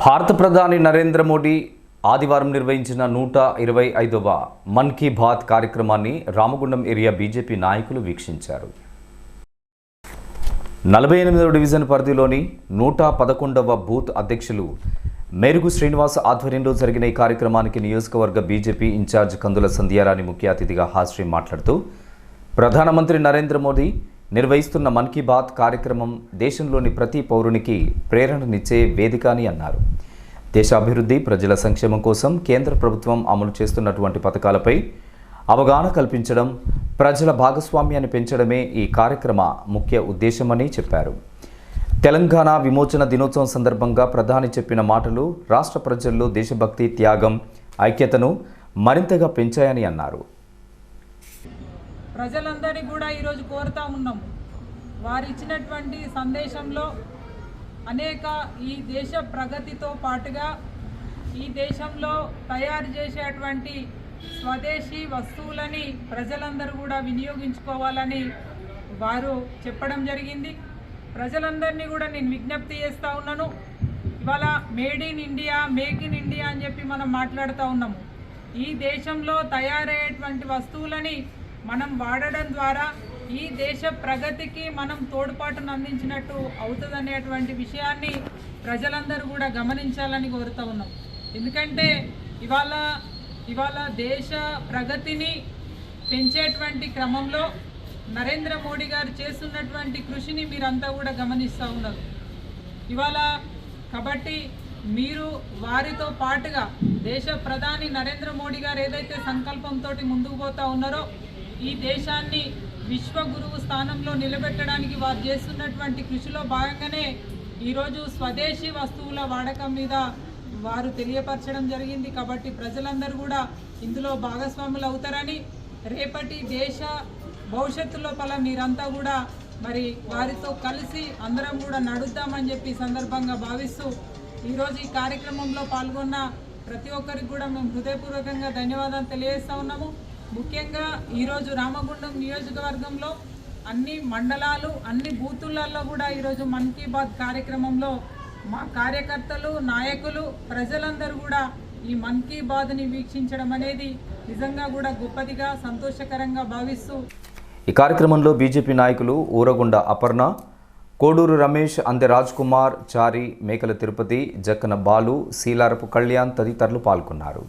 భారత ప్రధాని నరేంద్ర మోడీ ఆదివారం నిర్వహించిన నూట ఇరవై ఐదవ మన్ కీ బాత్ కార్యక్రమాన్ని రామగుండం ఏరియా బీజేపీ నాయకులు వీక్షించారు. నలభై ఎనిమిదవ డివిజన్ పరిధిలోని నూట పదకొండవ బూత్ అధ్యక్షులు మేరుగు శ్రీనివాస్ ఆధ్వర్యంలో జరిగిన ఈ కార్యక్రమానికి నియోజకవర్గ బీజేపీ ఇన్ఛార్జ్ కందుల సంధ్యారాణి ముఖ్య అతిథిగా హాజరై మాట్లాడుతూ ప్రధానమంత్రి నరేంద్ర మోదీ నిర్వహిస్తున్న మన్ కీ బాత్ కార్యక్రమం దేశంలోని ప్రతి పౌరునికి ప్రేరణనిచ్చే వేదిక అని అన్నారు. దేశ అభివృద్ధి ప్రజల సంక్షేమం కోసం కేంద్ర ప్రభుత్వం అమలు చేస్తున్నటువంటి పథకాలపై అవగాహన కల్పించడం ప్రజల భాగస్వామ్యాన్ని పెంచడమే ఈ కార్యక్రమ ముఖ్య ఉద్దేశమని చెప్పారు. తెలంగాణ విమోచన దినోత్సవం సందర్భంగా ప్రధాని చెప్పిన మాటలు రాష్ట్ర ప్రజల్లో దేశభక్తి త్యాగం ఐక్యతను మరింతగా పెంచాయని అన్నారు. ప్రజలందరినీ కూడా ఈరోజు కోరుతా ఉన్నాం. వారు ఇచ్చినటువంటి సందేశంలో అనేక ఈ దేశ ప్రగతితో పాటుగా ఈ దేశంలో తయారు చేసేటువంటి స్వదేశీ వస్తువులని ప్రజలందరూ కూడా వినియోగించుకోవాలని వారు చెప్పడం జరిగింది. ప్రజలందరినీ కూడా నేను విజ్ఞప్తి చేస్తూ ఉన్నాను. ఇవాళ made in India make in India అని చెప్పి మనం మాట్లాడుతూ ఉన్నాము. ఈ దేశంలో తయారయ్యేటువంటి వస్తువులని మనం వాడడం ద్వారా ఈ దేశ ప్రగతికి మనం తోడ్పాటును అందించినట్టు అవుతుందనేటువంటి విషయాన్ని ప్రజలందరూ కూడా గమనించాలని కోరుతూ ఉన్నాం. ఎందుకంటే ఇవాళ ఇవాళ దేశ ప్రగతిని పెంచేటువంటి క్రమంలో నరేంద్ర మోడీ గారు చేస్తున్నటువంటి కృషిని మీరంతా కూడా గమనిస్తూ ఉన్నారు. ఇవాళ కాబట్టి మీరు వారితో పాటుగా దేశ ప్రధాని నరేంద్ర మోడీ గారు ఏదైతే సంకల్పంతో ముందుకు పోతా ఉన్నారో ఈ దేశాన్ని విశ్వ గురువు స్థానంలో నిలబెట్టడానికి వారు చేస్తున్నటువంటి కృషిలో భాగంగానే ఈరోజు స్వదేశీ వస్తువుల వాడకం మీద వారు తెలియపరచడం జరిగింది. కాబట్టి ప్రజలందరూ కూడా ఇందులో భాగస్వాములు అవుతారని రేపటి దేశ భవిష్యత్తు లోపల మీరంతా కూడా మరి వారితో కలిసి అందరం కూడా నడుద్దామని చెప్పి సందర్భంగా భావిస్తూ ఈరోజు ఈ కార్యక్రమంలో పాల్గొన్న ప్రతి ఒక్కరికి కూడా మేము హృదయపూర్వకంగా ధన్యవాదాలు తెలియజేస్తూ ఉన్నాము. ముఖ్యంగా ఈరోజు రామగుండం నియోజకవర్గంలో అన్ని మండలాలు అన్ని బూతులలో కూడా ఈరోజు మన్ కీ బాత్ కార్యక్రమంలో మా కార్యకర్తలు నాయకులు ప్రజలందరూ కూడా ఈ మన్ కీ బాత్ని వీక్షించడం అనేది నిజంగా కూడా గొప్పదిగా సంతోషకరంగా భావిస్తూ ఈ కార్యక్రమంలో బీజేపీ నాయకులు ఊరగుండ అపర్ణ కోడూరు రమేష్ అంతే రాజ్ కుమార్ చారి మేకల తిరుపతి జక్కన బాలు శీలారపు కళ్యాణ్ తదితరులు పాల్గొన్నారు.